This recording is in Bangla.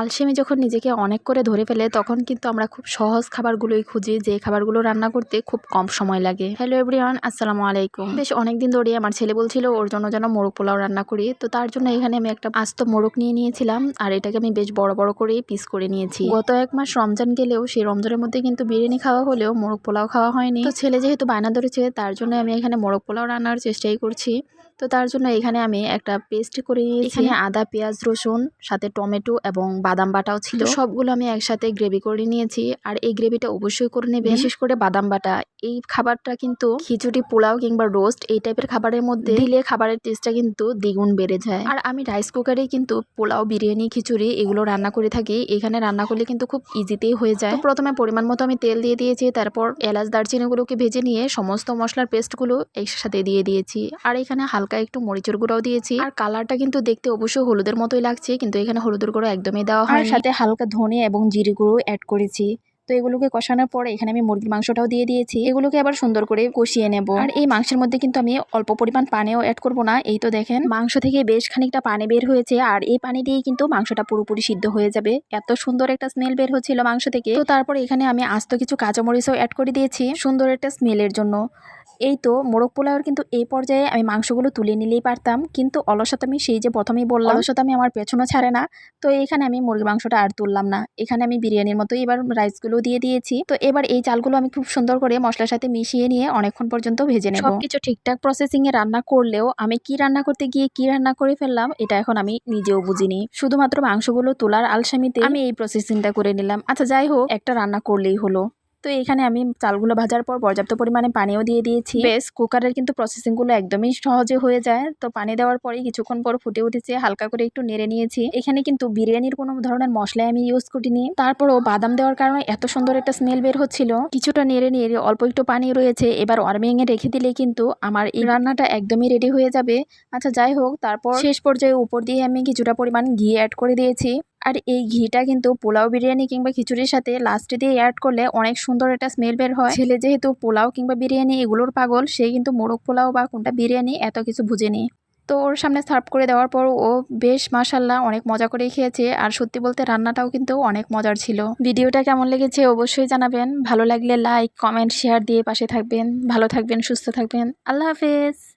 আলসেমি যখন নিজেকে অনেক করে ধরে ফেলে, তখন কিন্তু আমরা খুব সহজ খাবারগুলোই খুঁজি, যে খাবারগুলো রান্না করতে খুব কম সময় লাগে। হ্যালো এভরিওয়ান আসসালামু আলাইকুম। বেশ অনেকদিন ধরে আমার ছেলে বলছিল, ওর জন্য যেন মোরগ পোলাও রান্না করি। তো তার জন্য এখানে আমি একটা আস্ত মোরগ নিয়ে নিয়েছিলাম, আর এটাকে আমি বেশ বড় বড় করে পিস করে নিয়েছি। গত এক মাস রমজান গেলেও সেই রমজানের মধ্যে কিন্তু বিরিয়ানি খাওয়া হলেও মোরগ পোলাও খাওয়া হয়নি। তো ছেলে যেহেতু বায়না ধরেছে, তার জন্য আমি এখানে মোরগ পোলাও রান্নার চেষ্টাই করছি। তো তার জন্য এখানে আমি একটা পেস্ট করে নিয়েছি। এখানে আদা, পেঁয়াজ, রসুন, সাথে টমেটো এবং বাদাম বাটাও ছিল। সবগুলো আমি একসাথে গ্রেভি করে নিয়েছি। আর এই গ্রেভিটা অবশ্যই করে নেবে। বিশেষ করে বাদাম বাটা। এই খাবারটা কিন্তু খিচুড়ি পোলাও কিংবা রোস্ট এই টাইপের খাবারের মধ্যে দিলে খাবারের টেস্টটা কিন্তু দ্বিগুণ বেড়ে যায়। আর আমি রাইস কুকারেই কিন্তু পোলাও বিরিয়ানি খিচুড়ি এগুলো রান্না করে থাকি। এখানে রান্না করলে কিন্তু খুব ইজিতেই হয়ে যায়। প্রথমে পরিমাণ মতো আমি তেল দিয়ে দিয়েছি। তারপর এলাচ দারচিনিগুলোকে ভেজে নিয়ে সমস্ত মশলার পেস্টগুলো একসাথে দিয়ে দিয়েছি। আর এখানে হালকা একটু মরিচের গুঁড়াও দিয়েছি। আর কালারটা কিন্তু দেখতে অবশ্যই হলুদের মতোই লাগছে। কিন্তু এখানে হলুদের গুঁড়ো একদমই দেওয়া হয় সাথে হালকা ধনে এবং জিরে গুঁড়ো অ্যাড করেছি। তো এগুলোকে কষানোর পরে এখানে আমি মুরগির মাংসটাও দিয়ে দিয়েছি। এগুলোকে আবার সুন্দর করে কষিয়ে নেব। আর এই মাংসের মধ্যে কিন্তু আমি অল্প পরিমাণ পানিও অ্যাড করব না। এই তো দেখেন মাংস থেকে বেশ খানিকটা পানি বের হয়েছে আর এই পানি দিয়েই কিন্তু মাংসটা পুরোপুরি সিদ্ধ হয়ে যাবে। এত সুন্দর একটা স্মেল বের হচ্ছিল মাংস থেকে। তো তারপর এখানে আমি আস্ত কিছু কাঁচামরিচও অ্যাড করে দিয়েছি। সুন্দর একটা স্মেলের জন্য। এই তো মোরগ পোলাওর কিন্তু এই পর্যায়ে আমি মাংসগুলো তুলে নিলেই পারতাম। কিন্তু অলসতা আমি সেই যে প্রথমেই বললাম অলসতা আমি আমার পেছনও ছাড়ে না। তো এখানে আমি মুরগি মাংসটা আর তুললাম না। এখানে আমি বিরিয়ানির মতো এবার রাইসগুলো দিয়ে দিয়েছি। তো এবার এই চালগুলো আমি খুব সুন্দর করে মশলার সাথে মিশিয়ে নিয়ে অনেকক্ষণ পর্যন্ত ভেজে নেব। সবকিছু ঠিকঠাক প্রসেসিং এ রান্না করলেও আমি কি রান্না করতে গিয়ে কি রান্না করে ফেললাম এটা এখন আমি নিজেও বুঝিনি। শুধুমাত্র মাংসগুলো তোলার আলসামিতে আমি এই প্রসেসিংটা করে নিলাম। আচ্ছা যাই হোক একটা রান্না করলেই হলো। তো এখানে আমি চালগুলো ভাজার পর পর্যাপ্ত পরিমাণে পানিও দিয়ে দিয়েছি। বেশ, কুকারের কিন্তু প্রসেসিংগুলো একদমই সহজে হয়ে যায়। তো পানি দেওয়ার পরে কিছুক্ষণ পর ফুটে উঠেছে, হালকা করে একটু নেড়ে নিয়েছি। এখানে কিন্তু বিরিয়ানির কোনো ধরনের মশলাই আমি ইউজ করিনি। তারপরও বাদাম দেওয়ার কারণে এত সুন্দর একটা স্মেল বের হচ্ছিল। কিছুটা নেড়ে নেড়ে অল্প একটু পানি রয়েছে। এবার ওয়ার্মিং এ রেখে দিলে কিন্তু আমার এই রান্নাটা একদমই রেডি হয়ে যাবে। আচ্ছা যাই হোক, তারপর শেষ পর্যায়ে উপর দিয়ে আমি কিছুটা পরিমাণ ঘি অ্যাড করে দিয়েছি। আর এই ঘিটা কিন্তু পোলাও বিরিয়ানি কিংবা খিচুড়ির সাথে লাস্টে দিয়ে অ্যাড করলে অনেক সুন্দর একটা স্মেল বের হয়। ছেলে যেহেতু পোলাও কিংবা বিরিয়ানি এগুলোর পাগল, সে কিন্তু মোরগ পোলাও বা কোনটা বিরিয়ানি এত কিছু বুঝেনি তো ওর সামনে সার্ভ করে দেওয়ার পর ও বেশ মাসাল্লাহ অনেক মজা করে খেয়েছে আর সত্যি বলতে রান্নাটাও কিন্তু অনেক মজার ছিল। ভিডিওটা কেমন লেগেছে অবশ্যই জানাবেন। ভালো লাগলে লাইক কমেন্ট শেয়ার দিয়ে পাশে থাকবেন। ভালো থাকবেন, সুস্থ থাকবেন। আল্লাহ হাফেজ।